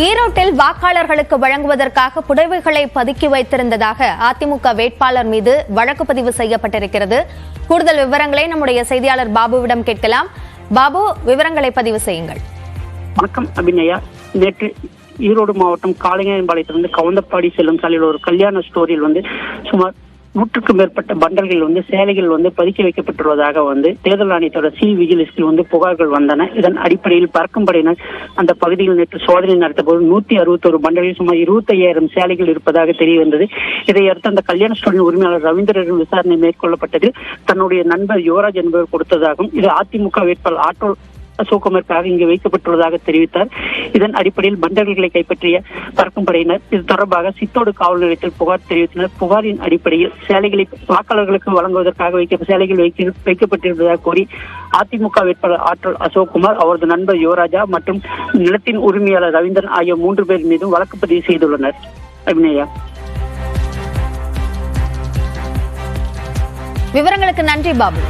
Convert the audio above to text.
ஈரோட்டில் வாக்காளர்களுக்கு வழங்குவதற்காக புடவைகளை பதுக்கி வைத்திருந்ததாக அதிமுக வேட்பாளர் மீது வழக்கு பதிவு செய்யப்பட்டிருக்கிறது. கூடுதல் விவரங்களை நம்முடைய செய்தியாளர் பாபுவிடம் கேட்கலாம். பாபு விவரங்களை பதிவு செய்யுங்கள். வணக்கம் அபிநயா. நேற்று ஈரோடு மாவட்டம் காளிங்கம்பாளையத்திலிருந்து கவுந்தப்பாடி செல்லும் சாலையில் ஒரு கல்யாண ஸ்டோரியில் வந்து சுமார் நூற்றுக்கும் மேற்பட்ட பண்டல்கள் வந்து சேலைகள் வந்து பதுக்கி வைக்கப்பட்டுள்ளதாக வந்து தேர்தல் ஆணையத்தோட சி விஜிலிஸ்டில் வந்து புகார்கள் வந்தன. இதன் அடிப்படையில் பறக்கும் படையினர் அந்த பகுதியில் நேற்று சோதனை நடத்த போது நூத்தி அறுபத்தோரு பண்டல்களில் சுமார் இருபத்தையாயிரம் சேலைகள் இருப்பதாக தெரிய வந்தது. இதையடுத்து அந்த கல்யாண ஸ்டோரின் உரிமையாளர் ரவீந்திரன் விசாரணை மேற்கொள்ளப்பட்டது தன்னுடைய நண்பர் யுவராஜ் என்பவர் கொடுத்ததாகவும் இது அதிமுக வேட்பாளர் ஆட்டோ அசோக்குமாருக்காக இங்கு வைக்கப்பட்டுள்ளதாக தெரிவித்தார். இதன் அடிப்படையில் மண்டல்களை கைப்பற்றிய பறக்கும் படையினர் இது தொடர்பாக சித்தோடு காவல் நிலையத்தில் புகார் தெரிவித்தனர். புகாரின் அடிப்படையில் சேலைகளை வாக்காளர்களுக்கு வழங்குவதற்காக வைக்க சேலைகள் வைக்க வைக்கப்பட்டிருப்பதாக கூறி அதிமுக வேட்பாளர் ஆற்றல் அசோக்குமார் அவரது நண்பர் யுவராஜா மற்றும் நிலத்தின் உரிமையாளர் ரவீந்திரன் ஆகிய மூன்று பேர் மீதும் வழக்கு பதிவு செய்துள்ளனர். அபிநயா. விவரங்களுக்கு நன்றி பாபு.